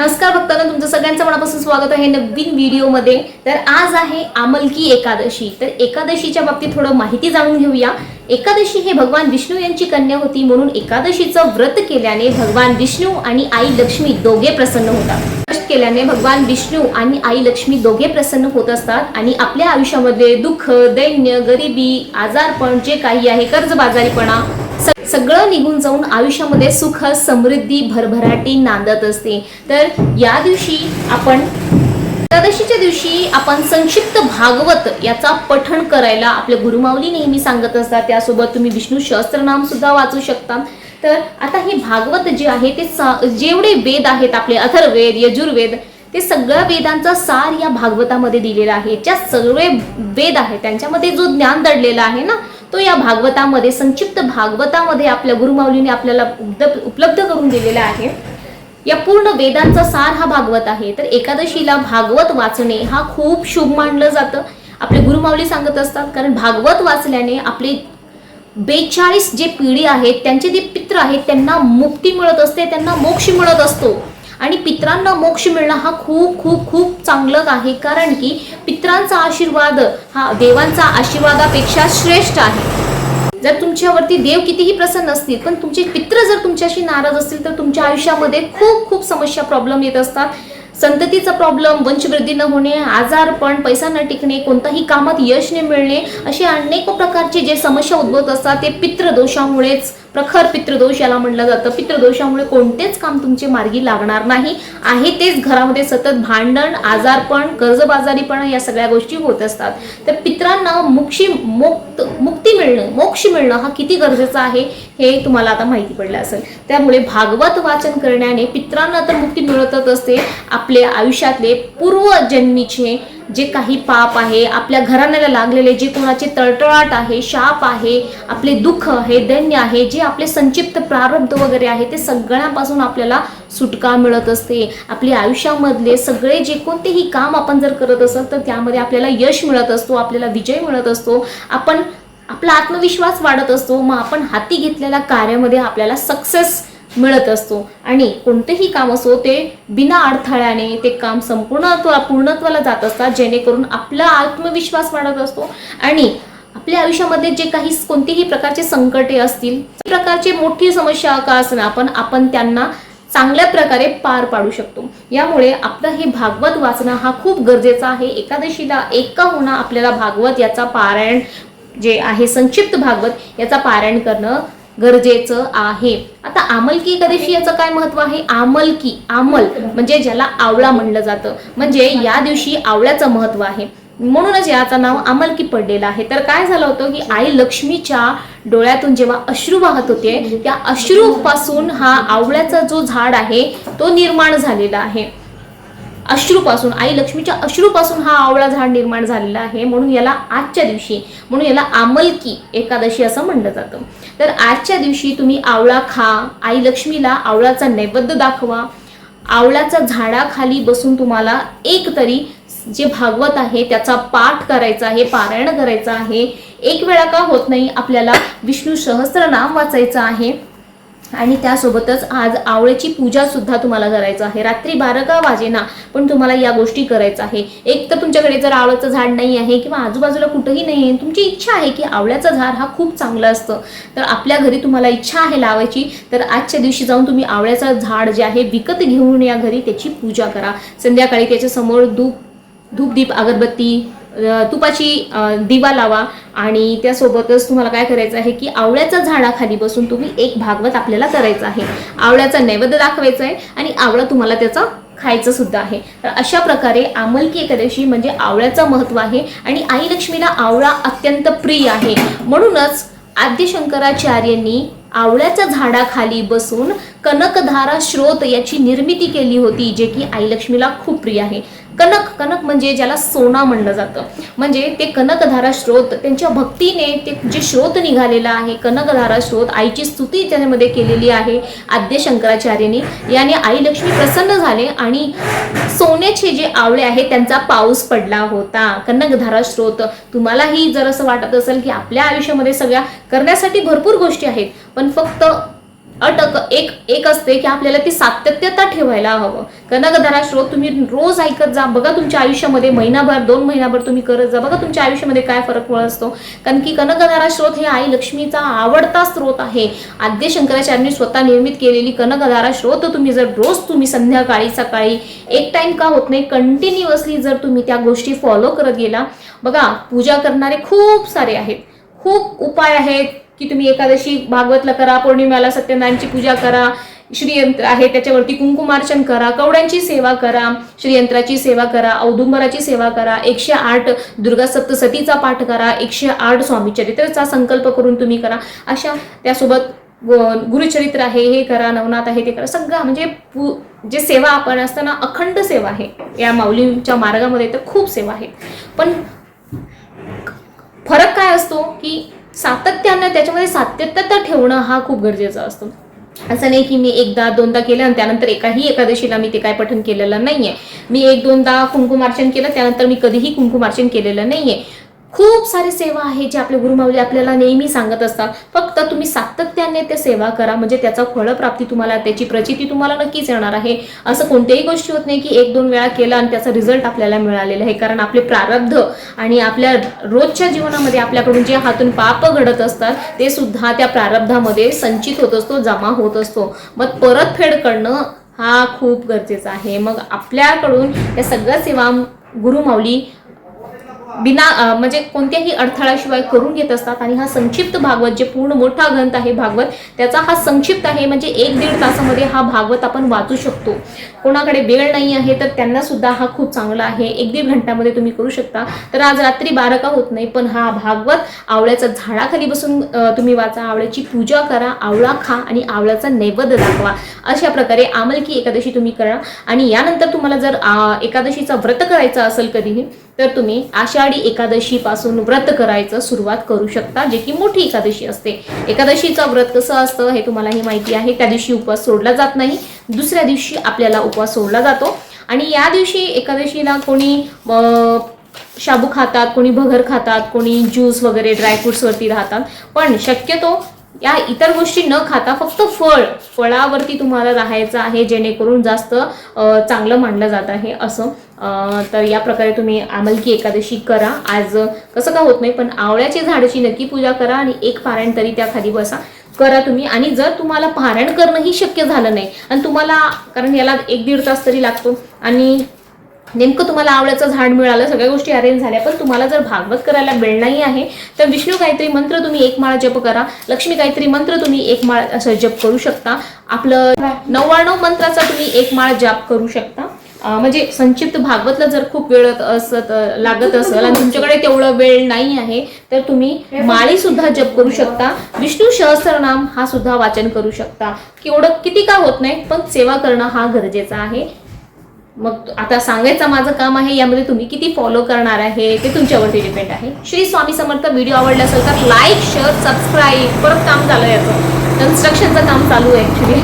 नमस्कार भक्तांना तुमचं सगळ्यांचं मनापासून स्वागत आहे नवीन व्हिडिओमध्ये. तर आज आहे आमलकी एकादशी. तर एकादशीच्या बाबतीत थोडं माहिती जाणून घेऊया. एकादशी हे भगवान विष्णू यांची कन्या होती म्हणून एकादशीचं व्रत केल्याने भगवान विष्णू आणि आई लक्ष्मी दोघे प्रसन्न होतात. केल्याने भगवान विष्णू आणि आई लक्ष्मी दोघे प्रसन्न होत असतात आणि आपल्या आयुष्यामध्ये दुःख दैन्य गरिबी आजारपण जे काही आहे कर्जबाजारीपणा सगळं निघून जाऊन आयुष्यामध्ये सुख समृद्धी भरभराटी नांदत असते. तर या दिवशी आपण एकादशीच्या दिवशी आपण संक्षिप्त भागवत याचा पठण करायला आपले गुरुमाऊली नेहमी सांगत असतात. त्यासोबत तुम्ही विष्णू सहस्त्रनाम सुद्धा वाचू शकता. तर आता हे भागवत जे आहे ते सा- जेवढे वेद आहेत आपले अथर्वेद यजुर्वेद ते सगळ्या वेदांचा सार या भागवतामध्ये दिलेला आहे. ज्या सगळे वेद आहेत त्यांच्यामध्ये जो ज्ञान दडलेला आहे ना तो या भागवतामध्ये संक्षिप्त भागवतामध्ये आपल्या गुरुमाऊलीने आपल्याला उपलब्ध करून दिलेला आहे. या पूर्ण वेदांचा सार हा भागवत आहे. तर एकादशीला भागवत वाचणे हा खूप शुभ मानलं जातं. आपले गुरुमाऊली सांगत असतात कारण भागवत वाचल्याने आपले बेचाळीस जे पिढी आहेत त्यांचे जे पित्र आहेत त्यांना मुक्ती मिळत असते त्यांना मोक्ष मिळत असतो. आणि पित्रांना मोक्ष मिळणं हा खूप खूप खूप चांगलं आहे. कारण की पित्रांचा आशीर्वाद हा देवांचा आशीर्वादापेक्षा श्रेष्ठ आहे. जर तुमच्यावरती देव कितीही प्रसन्न असतील पण तुमचे पित्र जर तुमच्याशी नाराज असतील तर तुमच्या आयुष्यामध्ये खूप खूप समस्या प्रॉब्लेम येत असतात. संततीचा प्रॉब्लेम वंशवृद्धी न होणे आजारपण पैसा न टिकणे कोणताही कामात यश न मिळणे असे अनेक प्रकारचे जे समस्या उद्भवत असतात ते पितृदोषामुळेच प्रखर पितृदोष याला म्हणलं जातं. पितृदोषामुळे कोणतेच काम तुमचे मार्गी लागणार नाही. आहे तेच घरामध्ये सतत भांडण आजारपण कर्जबाजारीपणा या सगळ्या गोष्टी होत असतात. तर पित्रांना मुक्षी मुक्त मुक्ती मिळणं मोक्ष मिळणं हा किती गरजेचं आहे हे तुम्हाला आता माहिती पडलं असेल. त्यामुळे भागवत वाचन करण्याने पित्रांना तर मुक्ती मिळतच असते. आपले आयुष्यातले पूर्वजन्मीचे जे काही पाप आहे आपल्या घराण्याला लागलेले जे कोणाचे तळतळाट आहे शाप आहे आपले दुःख आहे दैन्य आहे जे आपले संक्षिप्त प्रारब्ध वगैरे आहे ते सगळ्यांपासून आपल्याला सुटका मिळत असते. आपल्या आयुष्यामधले सगळे जे कोणतेही काम आपण जर करत असेल तर त्यामध्ये आपल्याला यश मिळत असतो आपल्याला विजय मिळत असतो. आपण आपला आत्मविश्वास वाढत असतो. मग आपण हाती घेतलेल्या कार्यामध्ये आपल्याला सक्सेस मिळत असतो. आणि कोणतेही काम असो ते बिना अडथळ्याने ते काम संपूर्ण पूर्णत्वाला जात असतात जेणेकरून आपला आत्मविश्वास वाढत असतो. आणि आपल्या आयुष्यामध्ये जे काही कोणतेही प्रकारचे संकटे असतील प्रकारची मोठी समस्या का असणार पण आपण त्यांना चांगल्या प्रकारे पार पाडू शकतो. यामुळे आपलं हे भागवत वाचणं हा खूप गरजेचा आहे. एकादशीला एका होणं आपल्याला भागवत याचा पारायण जे आहे संक्षिप्त भागवत याचा पारायण करणं गरजेचं आहे. आता आमलकी एकादशी याचं काय महत्त्व आहे? आमलकी आमल म्हणजे ज्याला आवळा म्हणलं जातं. म्हणजे या दिवशी आवळ्याचं महत्त्व आहे. म्हणूनच याचं नाव आमलकी पडलेलं आहे. तर काय झालं होतं की आई लक्ष्मीच्या डोळ्यातून जेव्हा अश्रू वाहत होते त्या अश्रूपासून हा आवळ्याचा जो झाड आहे तो निर्माण झालेला आहे. अश्रूपासून आई लक्ष्मीच्या अश्रूपासून हा आवळा झाड निर्माण झालेला आहे. म्हणून याला आजच्या दिवशी म्हणून याला आमलकी एकादशी असं म्हणलं जातं. तर आजच्या दिवशी तुम्ही आवळा खा आई लक्ष्मीला आवळाचा नैवेद्य दाखवा. आवळाचा झाडाखाली बसून तुम्हाला एक तरी जे भागवत आहे त्याचा पाठ करायचा आहे पारायण करायचं आहे. एक वेळा का होत नाही आपल्याला विष्णू सहस्रनाम वाचायचं आहे. आणि त्यासोबतच आज आवळ्याची पूजा सुद्धा तुम्हाला करायचं आहे. रात्री बारा का वाजेना पण तुम्हाला या गोष्टी करायचं आहे. एक तर तुमच्याकडे जर आवळ्याचं झाड नाही आहे किंवा आजूबाजूला कुठंही नाही आहे तुमची इच्छा आहे की आवळ्याचं झाड हा खूप चांगलं असतं. तर आपल्या घरी तुम्हाला इच्छा आहे लावायची तर आजच्या दिवशी जाऊन तुम्ही आवळ्याचं झाड जे आहे विकत घेऊन या घरी त्याची पूजा करा. संध्याकाळी त्याच्यासमोर धूप धूपदीप अगरबत्ती तुपाची दिवा लावा आणि त्यासोबतच तुम्हाला काय करायचं आहे की आवळ्याच्या झाडाखाली बसून तुम्ही एक भागवत आपल्याला करायचं आहे. आवळ्याचा नैवेद्य दाखवायचा आहे आणि आवळा तुम्हाला त्याचा खायचं सुद्धा आहे. तर अशा प्रकारे आमलकी एकादशी म्हणजे आवळ्याचं महत्त्व आहे आणि आई लक्ष्मीला आवळा अत्यंत प्रिय आहे. म्हणूनच आद्य शंकराचार्यांनी आवळ्याच्या झाडाखाली बसून कनकधारा स्रोत याची निर्मिती केली होती जे की आई लक्ष्मीला खूप प्रिय आहे. कनक कनक म्हणजे ज्याला सोना म्हणलं जातं. म्हणजे ते कनकधारा स्रोत त्यांच्या भक्तीने ते जे स्रोत निघालेला आहे कनकधारा स्रोत आईची स्तुती त्यामध्ये केलेली आहे आद्य शंकराचार्यांनी. याने आई लक्ष्मी प्रसन्न झाले आणि सोन्याचे जे आवळे आहेत त्यांचा पाऊस पडला होता. कनकधारा स्रोत तुम्हालाही जर असं वाटत असेल की आपल्या आयुष्यामध्ये सगळ्या करण्यासाठी भरपूर गोष्टी आहेत पण फक्त अटक एक एक असते की आपल्याला ती सातत्यता ठेवायला हवं. कनकधारा श्रोत तुम्ही रोज ऐकत जा. बघा तुमच्या आयुष्यामध्ये महिनाभर दोन महिनाभर तुम्ही करत जा. बघा तुमच्या आयुष्यामध्ये काय फरक पडत. असतो कारण की कनकधारा श्रोत हे आई लक्ष्मीचा आवडता स्रोत आहे. आद्य शंकराचार्यांनी स्वतः निर्मित केलेली कनकधारा श्रोत तुम्ही जर रोज तुम्ही संध्याकाळी सकाळी एक टाइम का होत नाही कंटिन्युअसली जर तुम्ही त्या गोष्टी फॉलो करत गेला. बघा पूजा करणारे खूप सारे आहेत. खूप उपाय आहेत. की तुम्ही एकादशी भागवतला करा पौर्णिमेला सत्यनारायणची पूजा करा श्रीयंत्र आहे त्याच्यावरती कुंकुमार्चन करा कवड्यांची सेवा करा श्रीयंत्राची सेवा करा औदुंबराची सेवा करा एकशे आठ दुर्गा सप्तसतीचा पाठ करा एकशे आठ स्वामी चरित्रचा संकल्प करून तुम्ही करा. अशा त्यासोबत गुरुचरित्र आहे हे करा नवनाथ आहे ते करा. सगळं म्हणजे पु जे सेवा आपण असताना अखंड सेवा आहे. या माऊलींच्या मार्गामध्ये तर खूप सेवा आहे पण फरक काय असतो की सातत्यानं त्याच्यामध्ये सातत्यता ठेवणं हा खूप गरजेचा असतो. असं नाही की मी एकदा दोनदा केलं आणि त्यानंतर एकाही एकादशीला मी ते काय पठण केलेलं नाहीये. मी एक दोनदा कुंकुमार्चन केलं त्यानंतर मी कधीही कुंकुमार्चन केलेलं नाहीये. खूप सारे सेवा आहे जे आपले गुरुमाऊली आपल्याला नेहमी सांगत असतात. फक्त तुम्ही सातत्याने ते सेवा करा. म्हणजे त्याचा फळप्राप्ती तुम्हाला त्याची प्रचिती तुम्हाला नक्कीच येणार आहे. असं कोणत्याही गोष्टी होत नाही की एक दोन वेळा केला आणि त्याचा रिझल्ट आपल्याला मिळालेला आहे. कारण आपले प्रारब्ध आणि आपल्या रोजच्या जीवनामध्ये आपल्याकडून जे हातून पाप घडत असतात ते सुद्धा त्या प्रारब्धामध्ये संचित होत असतो जमा होत असतो. मग परतफेड करणं हा खूप गरजेचा आहे. मग आपल्याकडून या सगळ्या सेवा गुरुमाऊली बिना म्हणजे कोणत्याही अडथळ्याशिवाय करून घेत असतात. आणि हा संक्षिप्त भागवत जे पूर्ण मोठा ग्रंथ आहे भागवत त्याचा हा संक्षिप्त आहे म्हणजे एक दीड तासामध्ये हा भागवत आपण वाचू शकतो. कोणाकडे वेळ नाही आहे तर त्यांना सुद्धा हा खूप चांगला आहे. एक दीड घंट्यामध्ये तुम्ही करू शकता. तर आज रात्री बारा का होत नाही पण हा भागवत आवळ्याच्या झाडाखाली बसून तुम्ही वाचा. आवळ्याची पूजा करा आवळा खा आणि आवळ्याचा नैवेद्य दाखवा. अशा प्रकारे आमलकी एकादशी तुम्ही करा. आणि यानंतर तुम्हाला जर एकादशीचा व्रत करायचं असेल कधीही तर तुम्ही आषाढी एकादशी पासून व्रत करायचं सुरुवात करू शकता जे की मोठी एकादशी असते. एकादशीचं व्रत कसं असतं हे तुम्हाला ही माहिती आहे. त्या दिवशी उपवास सोडला जात नाही दुसऱ्या दिवशी आपल्याला उपवास सोडला जातो. आणि या दिवशी एकादशीला कोणी शाबू खातात कोणी भगर खातात कोणी ज्यूस वगैरे ड्रायफ्रुट्सवरती राहतात. पण शक्यतो या इतर गोष्टी न खाता फक्त फळ फळावरती तुम्हाला राहायचं आहे जेणेकरून जास्त चांगलं मानलं जात आहे असं तर या प्रकारे तुम्ही आमलकी एकादशी करा. आज कसं का होत नाही पण आवळ्याची झाडाची नक्की पूजा करा आणि एक पारायण तरी त्या खाली बसा. करा तुम्ही. आणि जर तुम्हाला पारायण करणंही शक्य झालं नाही आणि तुम्हाला कारण याला एक दीड तास तरी लागतो आणि नेमकं तुम्हाला आवळ्याचं झाड मिळालं सगळ्या गोष्टी अरेंज झाल्या पण तुम्हाला जर भागवत करायला वेळ नाही आहे तर विष्णू गायत्री मंत्र तुम्ही एक माळा जप करा. लक्ष्मी गायत्री मंत्र तुम्ही एक माळ असं जप करू शकता. आपलं नव्याण्णव मंत्राचा तुम्ही एक माळ जाप करू शकता. म्हणजे संक्षिप्त भागवतला जर खूप वेळ असत लागत असेल आणि तुमच्याकडे तेवढं वेळ नाही आहे तर तुम्ही माळी सुद्धा जप करू शकता. विष्णू सहस्त्रनाम हा सुद्धा वाचन करू शकता. केवढं किती का होत नाही पण सेवा करणं हा गरजेचा आहे. मग आता सांगायचं माझं काम आहे यामध्ये तुम्ही किती फॉलो करणार आहे ते तुमच्यावरती डिपेंड आहे. श्री स्वामी समर्थ व्हिडिओ आवडला असेल तर लाईक शेअर सबस्क्राईब परत काम झालं याचं. कन्स्ट्रक्शनचं काम चालू आहे ॲक्च्युली